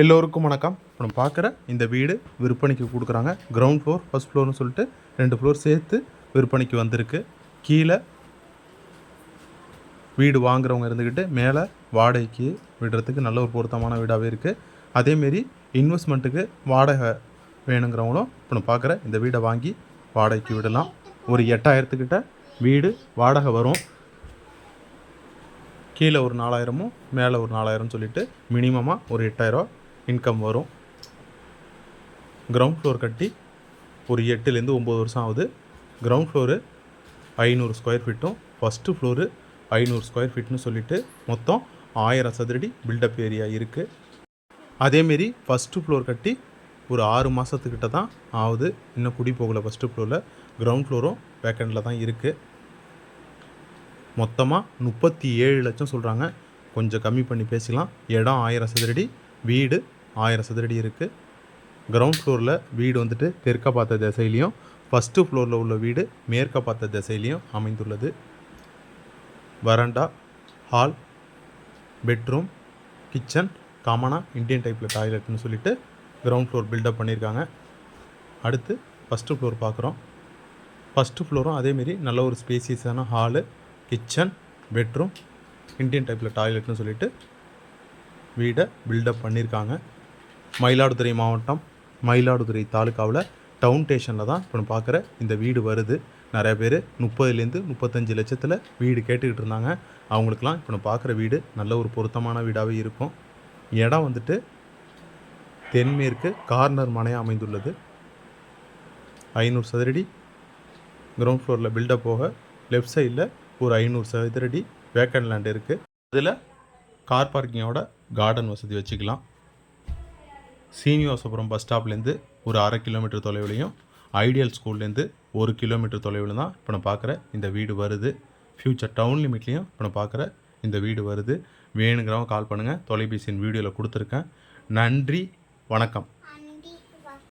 எல்லோருக்கும் வணக்கம். இப்போ நம்ம பார்க்குற இந்த வீடு விற்பனைக்கு கொடுக்குறாங்க. கிரவுண்ட் ஃப்ளோர் ஃபர்ஸ்ட் ஃப்ளோர்னு சொல்லிட்டு ரெண்டு ஃப்ளோர் சேர்த்து விற்பனைக்கு வந்திருக்கு. கீழே வீடு வாங்குறவங்க இருந்துக்கிட்டு மேலே வாடகைக்கு விடுறதுக்கு நல்ல ஒரு பொருத்தமான வீடாகவே இருக்குது அதேமாரி இன்வெஸ்ட்மெண்ட்டுக்கு வாடகை வேணுங்கிறவங்களும் இப்போ நம்ம பார்க்குற இந்த வீடை வாங்கி வாடகைக்கு விடலாம். ஒரு எட்டாயிரத்துக்கிட்ட வீடு வாடகை வரும். கீழே ஒரு நாலாயிரமும் மேலே ஒரு நாலாயிரம்னு சொல்லிட்டு மினிமமாக ஒரு எட்டாயிரம் இன்கம் வரும். கிரவுண்ட் ஃப்ளோர் கட்டி ஒரு எட்டுலேருந்து ஒம்பது வருஷம் ஆகுது. கிரவுண்ட் ஃப்ளோரு ஐநூறு ஸ்கொயர் ஃபீட்டும் ஃபஸ்ட்டு ஃப்ளோரு ஐநூறு ஸ்கொயர் ஃபீட்னு சொல்லிட்டு மொத்தம் ஆயிரம் சதுரடி பில்டப் ஏரியா இருக்குது அதேமாரி ஃபஸ்ட்டு ஃப்ளோர் கட்டி ஒரு ஆறு மாதத்துக்கிட்ட தான் ஆகுது. இன்னும் குடி போகலை ஃபஸ்ட்டு ஃப்ளோரில் கிரவுண்ட் ஃப்ளோரும் வேக்கண்டில் தான் இருக்குது மொத்தமாக முப்பத்தி ஏழு லட்சம் சொல்கிறாங்க கொஞ்சம் கம்மி பண்ணி பேசிக்கலாம். இடம் ஆயிரம் சதுரடி வீடு ஆயிரம் சதுரடி இருக்குது கிரவுண்ட் ஃப்ளோரில் வீடு வந்துட்டு தெற்க பார்த்த திசையிலையும் ஃபஸ்ட்டு ஃப்ளோரில் உள்ள வீடு மேற்க பார்த்த திசையிலையும் அமைந்துள்ளது. வராண்டா ஹால் பெட்ரூம் கிச்சன் காமனாக இந்தியன் டைப்பில் டாய்லெட்னு சொல்லிட்டு கிரவுண்ட் ஃப்ளோர் பில்டப் பண்ணியிருக்காங்க. அடுத்து ஃபஸ்ட்டு ஃப்ளோர் பார்க்குறோம். ஃபஸ்ட்டு ஃப்ளோரும் அதேமாரி நல்ல ஒரு ஸ்பேசியஸான ஹாலு கிச்சன் பெட்ரூம் இந்தியன் டைப்பில் டாய்லெட்னு சொல்லிட்டு வீடை பில்டப் பண்ணியிருக்காங்க. மயிலாடுதுறை மாவட்டம் மயிலாடுதுறை தாலுக்காவில் டவுன் ஸ்டேஷனில் தான் இப்போ பார்க்குற இந்த வீடு வருது. நிறைய பேர் முப்பதுலேருந்து முப்பத்தஞ்சு லட்சத்தில் வீடு கேட்டுக்கிட்டு இருந்தாங்க. அவங்களுக்குலாம் இப்போ நான் பார்க்குற வீடு நல்ல ஒரு பொருத்தமான வீடாகவே இருக்கும். இடம் வந்துட்டு தென்மேற்கு கார்னர் மனையாக அமைந்துள்ளது. ஐநூறு சதுரடி கிரவுண்ட் ஃப்ளோரில் பில்டப் போக லெஃப்ட் சைடில் ஒரு ஐநூறு சதுரடி வேக்கன் லேண்ட் இருக்குது அதில் கார் பார்க்கிங்கோட கார்டன் வசதி வச்சுக்கலாம். சீனிவாசபுரம் பஸ் ஸ்டாப்லேருந்து ஒரு அரை கிலோமீட்டர் தொலைவிலையும் ஐடியல் ஸ்கூல்லேருந்து ஒரு கிலோமீட்டர் தொலைவில் தான் இப்போ நான் பார்க்குற இந்த வீடு வருது. ஃப்யூச்சர் டவுன் லிமிட்லேயும் இப்போ நான் பார்க்குற இந்த வீடு வருது. வேணுங்கிறவங்க கால் பண்ணுங்கள் தொலைபேசியின் வீடியோவில் கொடுத்துருக்கேன். நன்றி. வணக்கம்.